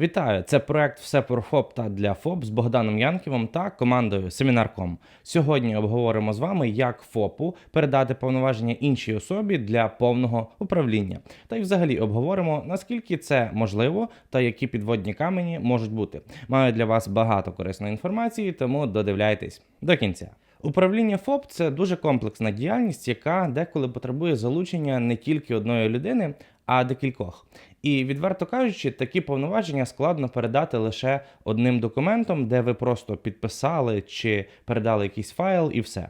Вітаю! Це проект Все про ФОП та для ФОП з Богданом Янківом та командою Семінарком. Сьогодні обговоримо з вами, як ФОПу передати повноваження іншій особі для повного управління. Та й взагалі обговоримо, наскільки це можливо та які підводні камені можуть бути. Маю для вас багато корисної інформації, тому додивляйтесь до кінця. Управління ФОП це дуже комплексна діяльність, яка деколи потребує залучення не тільки одної людини, а декількох. І відверто кажучи, такі повноваження складно передати лише одним документом, де ви просто підписали чи передали якийсь файл, і все.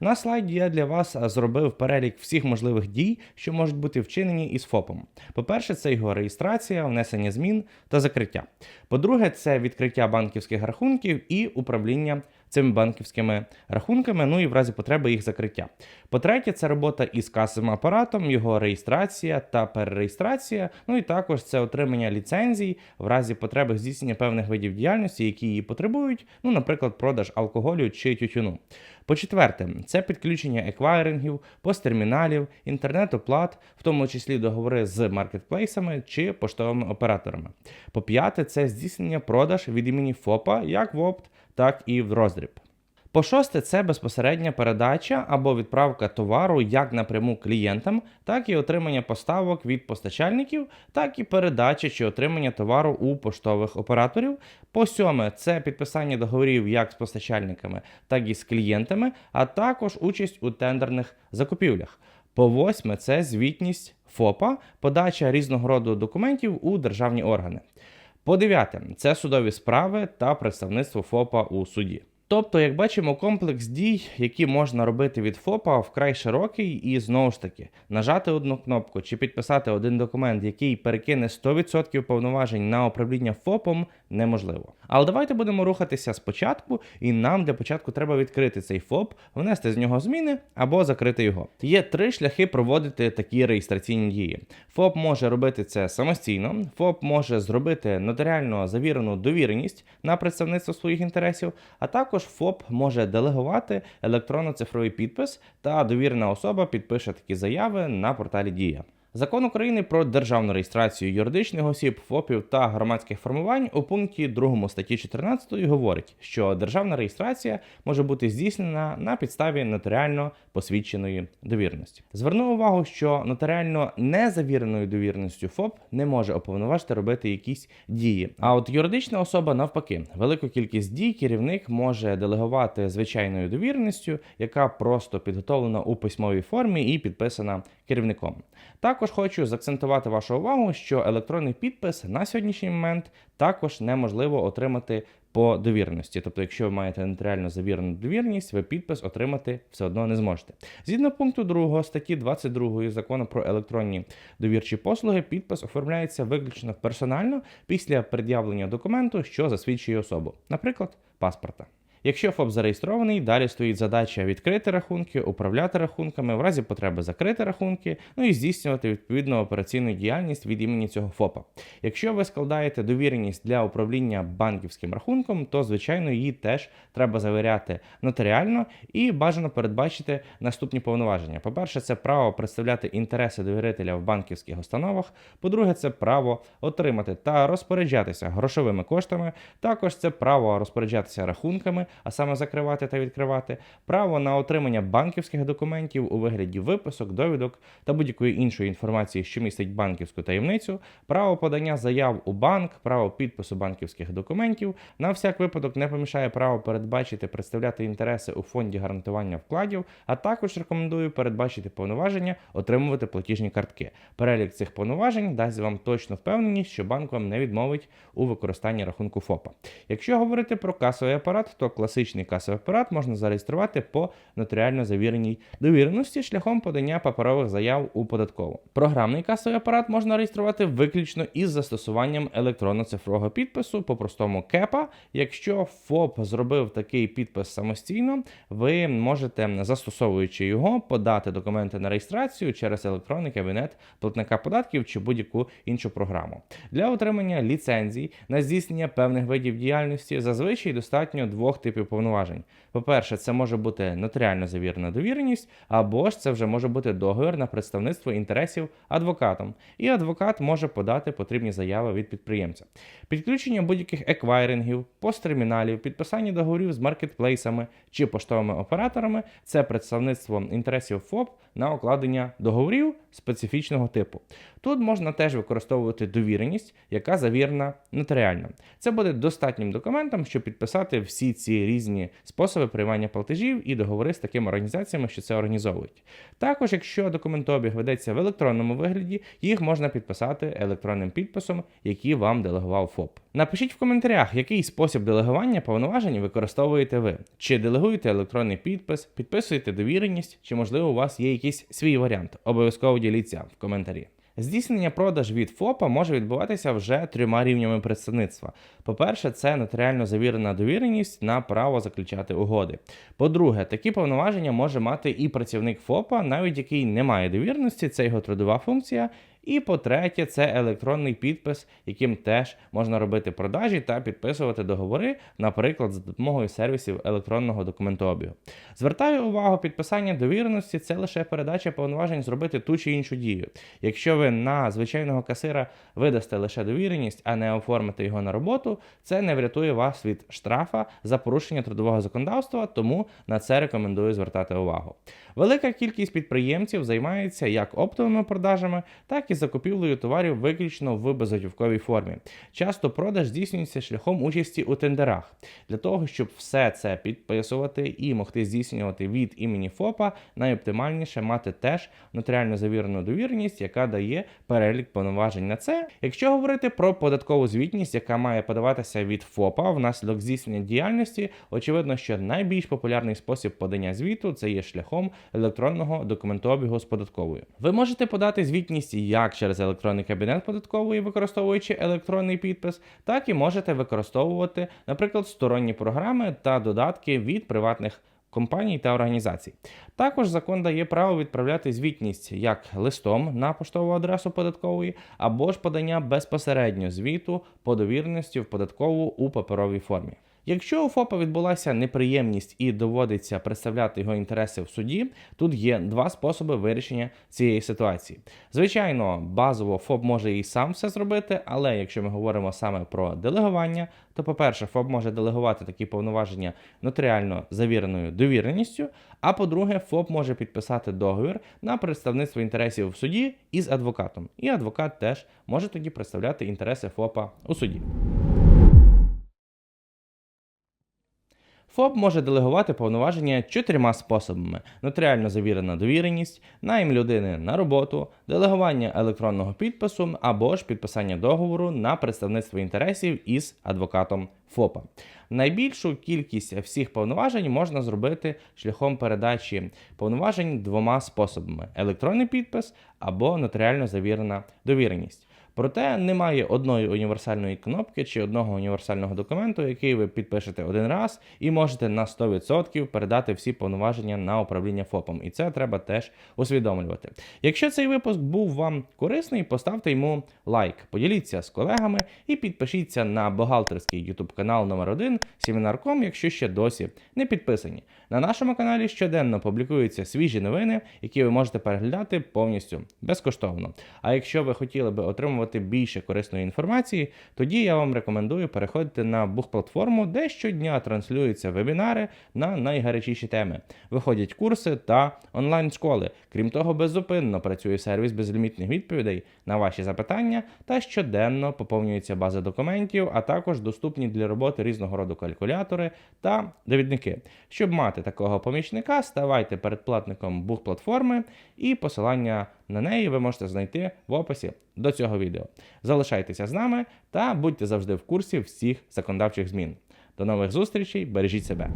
На слайді я для вас зробив перелік всіх можливих дій, що можуть бути вчинені із ФОПом. По-перше, це його реєстрація, внесення змін та закриття. По-друге, це відкриття банківських рахунків і управління цими банківськими рахунками, ну і в разі потреби їх закриття. По-третє, це робота із касовим апаратом, його реєстрація та перереєстрація. Ну і також це отримання ліцензій в разі потреби здійснення певних видів діяльності, які її потребують, ну, наприклад, продаж алкоголю чи тютюну. По-четверте, це підключення еквайрингів, посттерміналів, інтернет-оплат, в тому числі договори з маркетплейсами чи поштовими операторами. По-п'яте, це здійснення продаж від імені ФОПа як в опт, так і в роздріб. По шосте, це безпосередня передача або відправка товару як напряму клієнтам, так і отримання поставок від постачальників, так і передача чи отримання товару у поштових операторів. По сьоме, це підписання договорів як з постачальниками, так і з клієнтами, а також участь у тендерних закупівлях. По восьме, це звітність ФОПа, подача різного роду документів у державні органи. По дев'яте, це судові справи та представництво ФОПа у суді. Тобто, як бачимо, комплекс дій, які можна робити від ФОПа, вкрай широкий, і знову ж таки, нажати одну кнопку чи підписати один документ, який перекине 100% повноважень на управління ФОПом, неможливо. Але давайте будемо рухатися спочатку, і нам для початку треба відкрити цей ФОП, внести з нього зміни або закрити його. Є три шляхи проводити такі реєстраційні дії. ФОП може робити це самостійно, ФОП може зробити нотаріально завірену довіреність на представництво своїх інтересів, а також ФОП може делегувати електронно-цифровий підпис, та довірена особа підпише такі заяви на порталі Дія. Закон України про державну реєстрацію юридичних осіб, ФОПів та громадських формувань у пункті 2 статті 14 говорить, що державна реєстрація може бути здійснена на підставі нотаріально посвідченої довіреності. Зверну увагу, що нотаріально незавіреною довіреністю ФОП не може уповноважити робити якісь дії. А от юридична особа навпаки, велику кількість дій керівник може делегувати звичайною довіреністю, яка просто підготовлена у письмовій формі і підписана керівником. Також хочу заакцентувати вашу увагу, що електронний підпис на сьогоднішній момент також неможливо отримати по довіреності. Тобто, якщо ви маєте нотаріально завірену довіреність, ви підпис отримати все одно не зможете. Згідно пункту 2 статті 22 закону про електронні довірчі послуги, підпис оформляється виключно персонально після пред'явлення документу, що засвідчує особу, наприклад, паспорта. Якщо ФОП зареєстрований, далі стоїть задача відкрити рахунки, управляти рахунками, в разі потреби закрити рахунки, ну і здійснювати відповідну операційну діяльність від імені цього ФОПа. Якщо ви складаєте довіреність для управління банківським рахунком, то звичайно її теж треба завіряти нотаріально і бажано передбачити наступні повноваження. По-перше, це право представляти інтереси довірителя в банківських установах. По-друге, це право отримати та розпоряджатися грошовими коштами. Також це право розпоряджатися рахунками а саме закривати та відкривати, право на отримання банківських документів у вигляді виписок, довідок та будь-якої іншої інформації, що містить банківську таємницю, право подання заяв у банк, право підпису банківських документів. На всяк випадок не помішає право передбачити представляти інтереси у фонді гарантування вкладів, а також рекомендую передбачити повноваження отримувати платіжні картки. Перелік цих повноважень дасть вам точну впевненість, що банк вам не відмовить у використанні рахунку ФОПа. Якщо говорити про касовий апарат, то класичний касовий апарат можна зареєструвати по нотаріально завіреній довіреності шляхом подання паперових заяв у податкову. Програмний касовий апарат можна реєструвати виключно із застосуванням електронно-цифрового підпису, по-простому КЕПа. Якщо ФОП зробив такий підпис самостійно, ви можете, застосовуючи його, подати документи на реєстрацію через електронний кабінет платника податків чи будь-яку іншу програму. Для отримання ліцензій на здійснення певних видів діяльності зазвичай достатньо двох типів повноважень. По-перше, це може бути нотаріально завірена довіреність, або ж це вже може бути договір на представництво інтересів адвокатом. І адвокат може подати потрібні заяви від підприємця. Підключення будь-яких еквайрингів, посттерміналів, підписання договорів з маркетплейсами чи поштовими операторами це представництво інтересів ФОП на укладення договорів специфічного типу. Тут можна теж використовувати довіреність, яка завірена нотаріально. Це буде достатнім документом, щоб підписати всі ці різні способи приймання платежів і договори з такими організаціями, що це організовують. Також, якщо документообіг ведеться в електронному вигляді, їх можна підписати електронним підписом, який вам делегував ФОП. Напишіть в коментарях, який спосіб делегування повноважень використовуєте ви. Чи делегуєте електронний підпис, підписуєте довіреність, чи можливо у вас є якийсь свій варіант. Обов'язково діліться в коментарі. Здійснення продаж від ФОПа може відбуватися вже трьома рівнями представництва. По-перше, це нотаріально завірена довіреність на право заключати угоди. По-друге, такі повноваження може мати і працівник ФОПа, навіть який не має довіреності, це його трудова функція. І по-третє, це електронний підпис, яким теж можна робити продажі та підписувати договори, наприклад, за допомогою сервісів електронного документообігу. Звертаю увагу, підписання довіреності це лише передача повноважень зробити ту чи іншу дію. Якщо ви на звичайного касира видасте лише довіреність, а не оформите його на роботу, це не врятує вас від штрафа за порушення трудового законодавства, тому на це рекомендую звертати увагу. Велика кількість підприємців займається як оптовими продажами, так і закупівлею товарів виключно в безготівковій формі. Часто продаж здійснюється шляхом участі у тендерах. Для того, щоб все це підписувати і могти здійснювати від імені ФОПа, найоптимальніше мати теж нотаріально завірену довіреність, яка дає перелік повноважень на це. Якщо говорити про податкову звітність, яка має подаватися від ФОПа внаслідок здійснення діяльності, очевидно, що найбільш популярний спосіб подання звіту це є шляхом електронного документообігу з податковою. Ви можете подати звітність як через електронний кабінет податкової, використовуючи електронний підпис, так і можете використовувати, наприклад, сторонні програми та додатки від приватних. Компаній та організацій. Також закон дає право відправляти звітність як листом на поштову адресу податкової, або ж подання безпосередньо звіту по довіреності в податкову у паперовій формі. Якщо у ФОПа відбулася неприємність і доводиться представляти його інтереси в суді, тут є два способи вирішення цієї ситуації. Звичайно, базово ФОП може і сам все зробити, але якщо ми говоримо саме про делегування, то, по-перше, ФОП може делегувати такі повноваження нотаріально завіреною довіреністю. А по-друге, ФОП може підписати договір на представництво інтересів в суді із адвокатом. І адвокат теж може тоді представляти інтереси ФОПа у суді. ФОП може делегувати повноваження чотирма способами: нотаріально завірена довіреність, найм людини на роботу, делегування електронного підпису або ж підписання договору на представництво інтересів із адвокатом ФОПа. Найбільшу кількість всіх повноважень можна зробити шляхом передачі повноважень двома способами: електронний підпис або нотаріально завірена довіреність. Проте немає одної універсальної кнопки чи одного універсального документу, який ви підпишете один раз, і можете на 100% передати всі повноваження на управління ФОПом. І це треба теж усвідомлювати. Якщо цей випуск був вам корисний, поставте йому лайк, поділіться з колегами і підпишіться на бухгалтерський YouTube канал номер 1 Семінарком, якщо ще досі не підписані. На нашому каналі щоденно публікуються свіжі новини, які ви можете переглядати повністю безкоштовно. А якщо ви хотіли би отримувати більше корисної інформації, тоді я вам рекомендую переходити на бух-платформу, де щодня транслюються вебінари на найгарячіші теми. Виходять курси та онлайн-школи. Крім того, беззупинно працює сервіс безлімітних відповідей на ваші запитання та щоденно поповнюється база документів, а також доступні для роботи різного роду калькулятори та довідники. Щоб мати такого помічника, ставайте передплатником бух-платформи, і посилання на неї ви можете знайти в описі до цього відео. Залишайтеся з нами та будьте завжди в курсі всіх законодавчих змін. До нових зустрічей, бережіть себе.